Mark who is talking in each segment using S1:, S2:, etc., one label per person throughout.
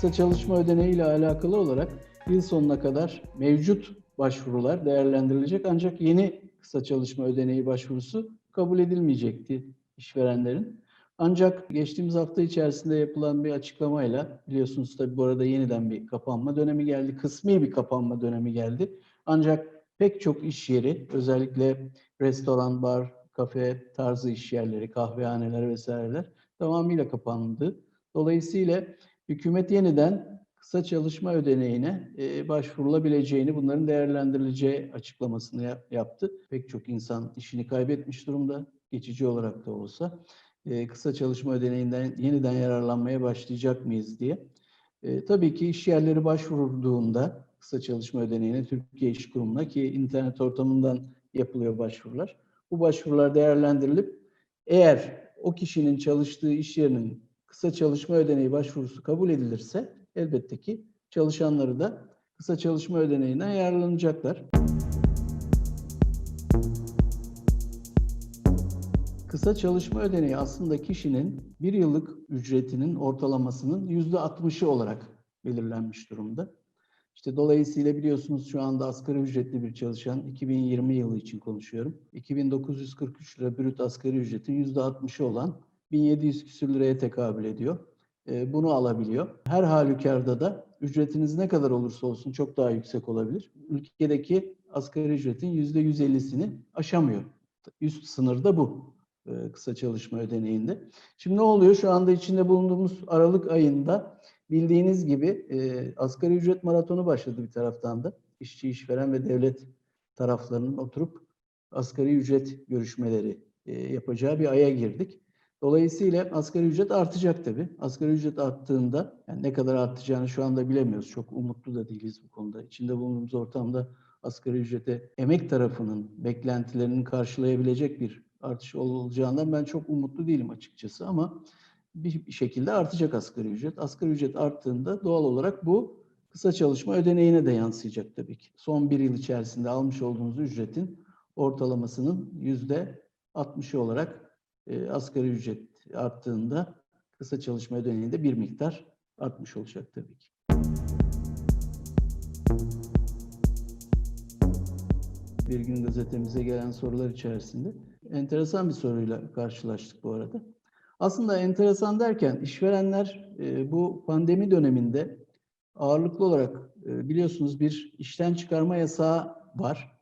S1: kısa çalışma ödeneği ile alakalı olarak yıl sonuna kadar mevcut başvurular değerlendirilecek ancak yeni kısa çalışma ödeneği başvurusu kabul edilmeyecekti işverenlerin. Ancak geçtiğimiz hafta içerisinde yapılan bir açıklamayla biliyorsunuz tabii bu arada yeniden bir kapanma dönemi geldi. Kısmi bir kapanma dönemi geldi. Ancak pek çok iş yeri özellikle restoran, bar, kafe tarzı iş yerleri, kahvehaneler vesaireler tamamıyla kapandı. Dolayısıyla hükümet yeniden kısa çalışma ödeneğine e, başvurulabileceğini, bunların değerlendirileceği açıklamasını ya- yaptı. Pek çok insan işini kaybetmiş durumda, geçici olarak da olsa. E, kısa çalışma ödeneğinden yeniden yararlanmaya başlayacak mıyız diye. E, tabii ki iş yerleri başvurduğunda kısa çalışma ödeneğine Türkiye İş Kurumu'na ki internet ortamından yapılıyor başvurular. Bu başvurular değerlendirilip eğer o kişinin çalıştığı iş yerinin kısa çalışma ödeneği başvurusu kabul edilirse elbette ki çalışanları da kısa çalışma ödeneğinden yararlanacaklar. Kısa çalışma ödeneği aslında kişinin bir yıllık ücretinin ortalamasının yüzde 60'ı olarak belirlenmiş durumda. İşte dolayısıyla biliyorsunuz şu anda asgari ücretli bir çalışan 2020 yılı için konuşuyorum. 2943 lira brüt asgari ücretin yüzde 60'ı olan 1700 küsür liraya tekabül ediyor. Ee, Bunu alabiliyor. Her halükarda da ücretiniz ne kadar olursa olsun çok daha yüksek olabilir. Ülkedeki asgari ücretin yüzde 150'sini aşamıyor. Üst sınır da bu e, kısa çalışma ödeneğinde. Şimdi ne oluyor? Şu anda içinde bulunduğumuz Aralık ayında bildiğiniz gibi e, asgari ücret maratonu başladı bir taraftan da. İşçi, işveren ve devlet taraflarının oturup asgari ücret görüşmeleri e, yapacağı bir aya girdik. Dolayısıyla asgari ücret artacak tabii. Asgari ücret arttığında yani ne kadar artacağını şu anda bilemiyoruz. Çok umutlu da değiliz bu konuda. İçinde bulunduğumuz ortamda asgari ücrete emek tarafının beklentilerinin karşılayabilecek bir artış olacağından ben çok umutlu değilim açıkçası ama bir şekilde artacak asgari ücret. Asgari ücret arttığında doğal olarak bu kısa çalışma ödeneğine de yansıyacak tabii ki. Son bir yıl içerisinde almış olduğunuz ücretin ortalamasının yüzde 60'ı olarak e, asgari ücret arttığında kısa çalışma ödeneğinde bir miktar artmış olacak tabii ki. Bir gün gazetemize gelen sorular içerisinde enteresan bir soruyla karşılaştık bu arada. Aslında enteresan derken işverenler e, bu pandemi döneminde ağırlıklı olarak e, biliyorsunuz bir işten çıkarma yasağı var.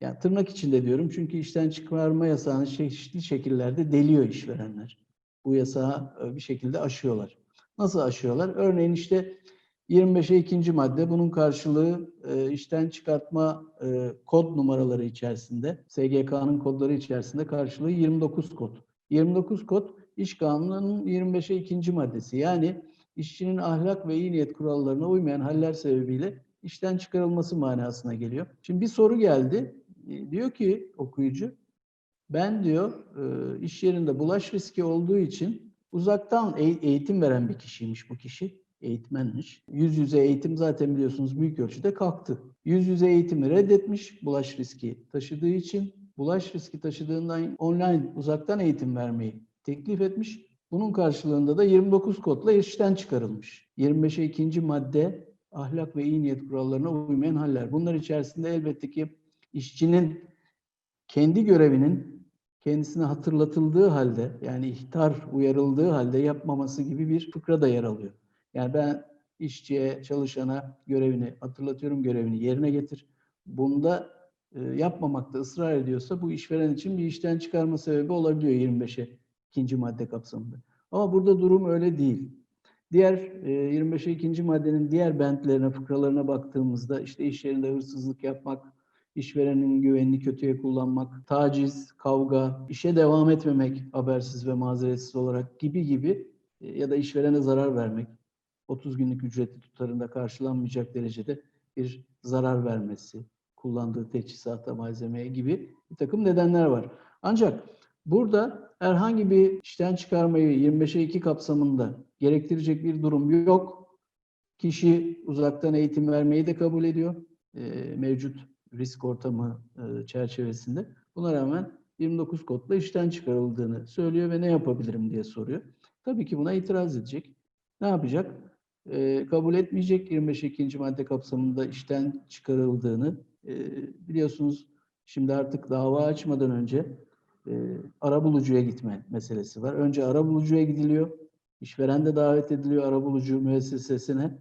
S1: Yani tırnak içinde diyorum çünkü işten çıkarma yasağını çeşitli şekillerde deliyor işverenler. Bu yasağı e, bir şekilde aşıyorlar. Nasıl aşıyorlar? Örneğin işte 25'e ikinci madde bunun karşılığı e, işten çıkartma e, kod numaraları içerisinde, SGK'nın kodları içerisinde karşılığı 29 kod. 29 kod İş Kanunu'nun 25'e ikinci maddesi. Yani işçinin ahlak ve iyi niyet kurallarına uymayan haller sebebiyle işten çıkarılması manasına geliyor. Şimdi bir soru geldi. E, Diyor ki okuyucu, ben diyor e, iş yerinde bulaş riski olduğu için uzaktan eğ- eğitim veren bir kişiymiş bu kişi. Eğitmenmiş. Yüz yüze eğitim zaten biliyorsunuz büyük ölçüde kalktı. Yüz yüze eğitimi reddetmiş bulaş riski taşıdığı için. Bulaş riski taşıdığından online uzaktan eğitim vermeyi teklif etmiş. Bunun karşılığında da 29 kodla işten çıkarılmış. 25'e ikinci madde ahlak ve iyi niyet kurallarına uymayan haller. Bunlar içerisinde elbette ki işçinin kendi görevinin kendisine hatırlatıldığı halde yani ihtar uyarıldığı halde yapmaması gibi bir fıkra da yer alıyor. Yani ben işçiye, çalışana görevini hatırlatıyorum görevini yerine getir. Bunda e, yapmamakta ısrar ediyorsa bu işveren için bir işten çıkarma sebebi olabiliyor 25'e ikinci madde kapsamında. Ama burada durum öyle değil. Diğer e, 25'e ikinci maddenin diğer bentlerine, fıkralarına baktığımızda işte iş yerinde hırsızlık yapmak, işverenin güvenini kötüye kullanmak, taciz, kavga, işe devam etmemek habersiz ve mazeretsiz olarak gibi gibi e, ya da işverene zarar vermek, 30 günlük ücretli tutarında karşılanmayacak derecede bir zarar vermesi, kullandığı teçhizata, malzemeye gibi bir takım nedenler var. Ancak burada herhangi bir işten çıkarmayı 25'e 2 kapsamında gerektirecek bir durum yok. Kişi uzaktan eğitim vermeyi de kabul ediyor. E, mevcut risk ortamı e, çerçevesinde. Buna rağmen 29 kodla işten çıkarıldığını söylüyor ve ne yapabilirim diye soruyor. Tabii ki buna itiraz edecek. Ne yapacak? e, kabul etmeyecek 25 ikinci madde kapsamında işten çıkarıldığını e, biliyorsunuz. Şimdi artık dava açmadan önce e, arabulucuya gitme meselesi var. Önce arabulucuya gidiliyor. İşveren de davet ediliyor arabulucu müessesesine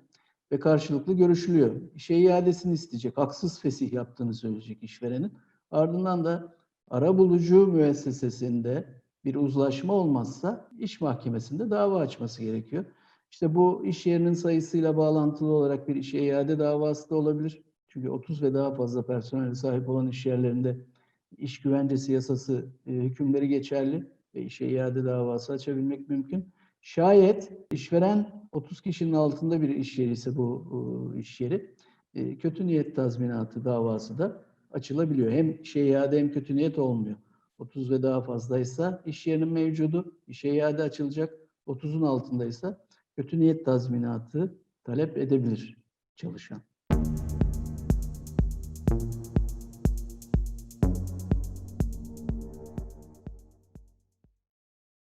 S1: ve karşılıklı görüşülüyor. İşe iadesini isteyecek. Haksız fesih yaptığını söyleyecek işverenin. Ardından da arabulucu müessesesinde bir uzlaşma olmazsa iş mahkemesinde dava açması gerekiyor. İşte bu iş yerinin sayısıyla bağlantılı olarak bir işe iade davası da olabilir. Çünkü 30 ve daha fazla personele sahip olan iş yerlerinde iş güvencesi yasası e, hükümleri geçerli ve işe iade davası açabilmek mümkün. Şayet işveren 30 kişinin altında bir iş yeri ise bu e, iş yeri e, kötü niyet tazminatı davası da açılabiliyor. Hem işe iade hem kötü niyet olmuyor. 30 ve daha fazlaysa iş yerinin mevcudu, işe iade açılacak. 30'un altındaysa kötü niyet tazminatı talep edebilir çalışan.